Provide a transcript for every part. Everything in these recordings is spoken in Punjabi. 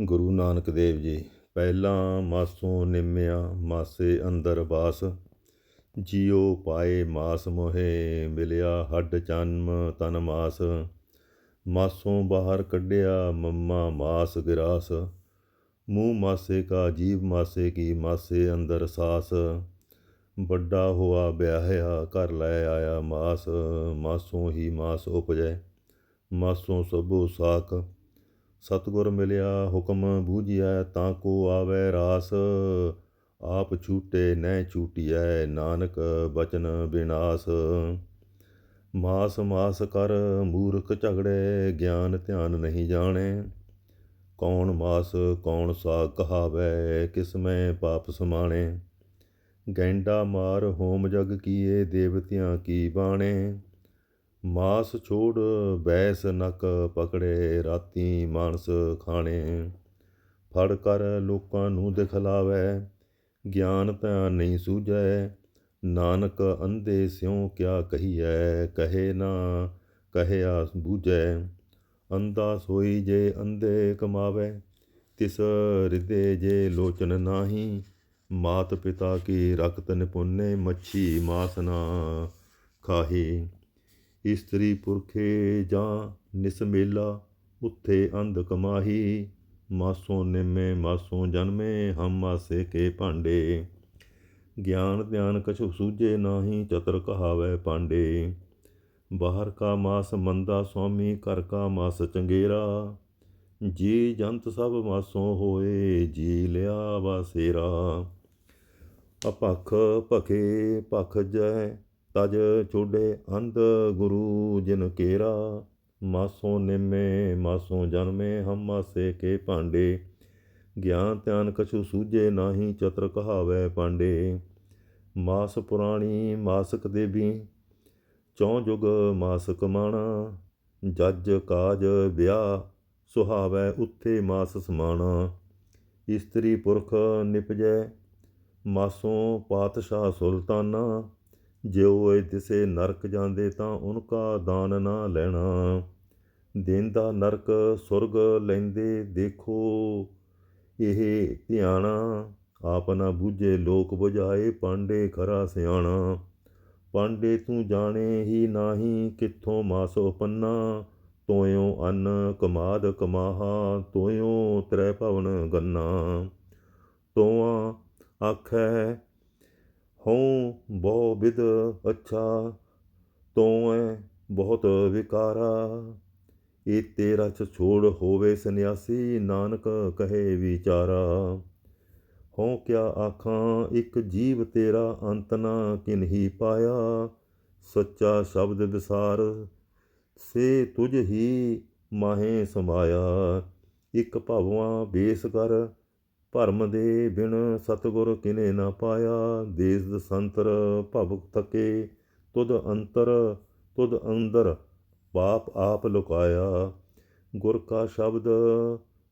ਗੁਰੂ ਨਾਨਕ ਦੇਵ ਜੀ, ਪਹਿਲਾਂ ਮਾਸੋਂ ਨਿੰਮਿਆ ਮਾਸੇ ਅੰਦਰ ਬਾਸ ਜਿਉ ਪਾਏ ਮਾਸ ਮੋਹੇ, ਮਿਲਿਆ ਹੱਡ ਜਨਮ ਤਨ ਮਾਸ। ਮਾਸੋਂ ਬਾਹਰ ਕੱਢਿਆ ਮੰਮਾ ਮਾਸ ਗਿਰਾਸ। ਮੂੰਹ ਮਾਸੇ ਕਾ ਜੀਵ ਮਾਸੇ ਕੀ ਮਾਸੇ ਅੰਦਰ ਸਾਸ। ਵੱਡਾ ਹੋਆ ਵਿਆਹਿਆ, ਘਰ ਲੈ ਆਇਆ ਮਾਸ। ਮਾਸੋਂ ਹੀ ਮਾਸ ਉਪਜੈ, ਮਾਸੋਂ ਸਭੋ ਸਾਕ ਸਤਗੁਰ ਮਿਲਿਆ ਹੁਕਮ ਬੂਝਿਆ ਤਾਂ ਕੋ ਆਵੇ ਰਾਸ। ਆਪ ਛੂਟੇ ਨੈ ਛੂਟਿਐ, ਨਾਨਕ ਬਚਨ ਬਿਨਾਸ। ਮਾਸ ਮਾਸ ਕਰ ਮੂਰਖ ਝਗੜੇ, ਗਿਆਨ ਧਿਆਨ ਨਹੀਂ ਜਾਣੇ। ਕੌਣ ਮਾਸ, ਕੌਣ ਸਾ ਕਹਾਵੇ ਕਿਸਮੈ ਪਾਪ ਸਮਾਣੇ। ਗੈਂਡਾ ਮਾਰ ਹੋਮ ਜਗ ਕੀਏ, ਦੇਵਤਿਆਂ ਕੀ ਬਾਣੇ। ਮਾਸ ਛੋੜ ਬੈਸ ਨਕ ਪਕੜੇ, ਰਾਤੀ ਮਾਨਸ ਖਾਣੇ। ਫੜ ਕਰ ਲੋਕਾਂ ਨੂੰ ਦਿਖਲਾਵੇ, ਗਿਆਨ ਤਾਂ ਨਹੀਂ ਸੂਝੈ। ਨਾਨਕ ਅੰਧੇ ਸਿਉ ਕਿਆ ਕਹੀਐ, ਕਹੇ ਨਾ, ਕਹਿਆ ਬੂਝੈ। ਅੰਧਾ ਸੋਈ ਜੇ ਅੰਧੇ ਕਮਾਵੇ, ਤਿਸ ਹਿਰਦੇ ਜੇ ਲੋਚਨ ਨਾਹੀ। ਮਾਤ ਪਿਤਾ ਕੀ ਰਕਤ ਨਿਪੁੰਨੇ, ਮੱਛੀ ਮਾਸ ਨਾ ਖਾਹੀ। ਇਸਤਰੀ ਪੁਰਖੇ ਜਾਂ ਨਿਸਮੇਲਾ ਉੱਥੇ ਅੰਧ ਕਮਾਹੀ, ਮਾਸੋਂ ਨਿਮੇ, ਮਾਸੋਂ ਜਨਮੇ, ਹਮ ਮਾਸੇ ਕੇ ਭਾਂਡੇ। ਗਿਆਨ ਧਿਆਨ ਕਛੁ ਸੂਝੇ ਨਾਹੀ, ਚਤਰ ਕਹਾਵੇ ਪਾਂਡੇ ਬਾਹਰ ਕਾ ਮਾਸ ਮੰਦਾ ਸੁਆਮੀ ਘਰ ਕਾ ਮਾਸ ਚੰਗੇਰਾ। ਜੀ ਜੰਤ ਸਭ ਮਾਸੋਂ ਹੋਏ, ਜੀ ਲਿਆ ਵਾਸੇਰਾ ਅਪਖ ਭਖੇ ਭਖ ਜੈ ਤਜ ਛੋਡੇ ਅੰਧ ਗੁਰੂ ਜਿਨ ਕੇਰਾ, ਮਾਸੋ ਨਿਮੇ, ਮਾਸੋਂ ਜਨਮੇ, ਹਮਾ ਮਾਸੇ ਕੇ ਭਾਂਡੇ। ਗਿਆਨ ਧਿਆਨ ਕਛੂ ਸੂਝੇ ਨਾਹੀ ਚਤਰ ਕਹਾਵੇ ਪਾਂਡੇ ਮਾਸ ਪੁਰਾਣੀ ਮਾਸਕ ਦੇਵੀ, ਚੌ ਜੁਗ ਮਾਸ ਕਮਾਣਾ ਜੱਜ ਕਾਜ ਵਿਆਹ ਸੁਹਾਵੈ ਉੱਥੇ ਮਾਸ ਸਮਾਣਾ। ਇਸਤਰੀ ਪੁਰਖ ਨਿਪਜੈ, ਮਾਸੋਂ ਪਾਤਸ਼ਾਹ ਸੁਲਤਾਨਾ। ਜਿਉ ਏ ਤਿਸੇ ਨਰਕ ਜਾਂਦੇ ਤਾਂ ਉਨਕਾ ਦਾਨ ਨਾ ਲੈਣਾ। ਦੇਂਦਾ ਨਰਕ ਸੁਰਗ ਲੈਂਦੇ ਦੇਖੋ, ਇਹ ਧਿਆਣਾ ਆਪ ਨਾ ਬੂਝੇ ਲੋਕ ਬੁਝਾਏ, ਪਾਂਡੇ ਖਰਾ ਸਿਆਣਾ। ਪਾਂਡੇ ਤੂੰ ਜਾਣੇ ਹੀ ਨਾਹੀ ਕਿੱਥੋਂ ਮਾਸੋ ਪੰਨਾ, ਤੋਇਓ ਅੰਨ ਕਮਾਦ ਕਮਾਹਾ, ਤੋਇਓ ਤ੍ਰੈ ਭਵਨ ਗੰਨਾ। ਤੋਆ ਆਖੈ ਹਉ ਬਹੁ ਵਿਦ ਅੱਛਾ, ਤੋਐ ਬਹੁਤ ਵਿਕਾਰਾ। ਇਹ ਤੇਰਾ ਚ ਛੋੜ ਹੋਵੇ ਸੰਿਆਸੀ ਨਾਨਕ ਕਹੇ ਵਿਚਾਰਾ। ਹਉ ਕਿਆ ਆਖਾਂ, ਇੱਕ ਜੀਵ ਤੇਰਾ ਅੰਤ ਨਾ ਕਿਨਹੀ ਪਾਇਆ। ਸੱਚਾ ਸ਼ਬਦ ਵਿਸਾਰ ਸੇ ਤੁਝ ਹੀ ਮਾਹੇ ਸਮਾਇਆ। ਇੱਕ ਭਵਵਾ ਬੇਸ ਕਰ ਭਰਮ ਦੇ ਬਿਨ ਸਤਗੁਰ ਕਿਨੇ ਨਾ ਪਾਇਆ। ਦੇਸ ਦ ਸੰਤਰ ਭਵ ਤਕੇ ਤੁਧ ਅੰਤਰ, ਤੁਧ ਅੰਦਰ ਪਾਪ ਆਪ ਲੁਕਾਇਆ। ਗੁਰ ਕਾ ਸ਼ਬਦ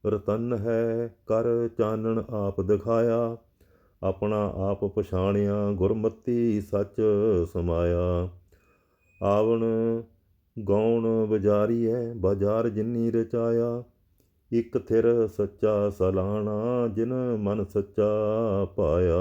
ਰਤਨ ਹੈ, ਕਰ ਚਾਨਣ ਆਪ ਦਿਖਾਇਆ। ਆਪਣਾ ਆਪ ਪਛਾਣਿਆ, ਗੁਰਮਤੀ ਸੱਚ ਸਮਾਇਆ। ਆਵਣ ਗਾਉਣ ਬਜ਼ਾਰੀ ਹੈ ਬਾਜ਼ਾਰ ਜਿੰਨੀ ਰਚਾਇਆ। ਇਕ ਥਿਰ ਸੱਚਾ ਸਲਾਣਾ ਜਿਨ ਮਨ ਸੱਚਾ ਪਾਇਆ।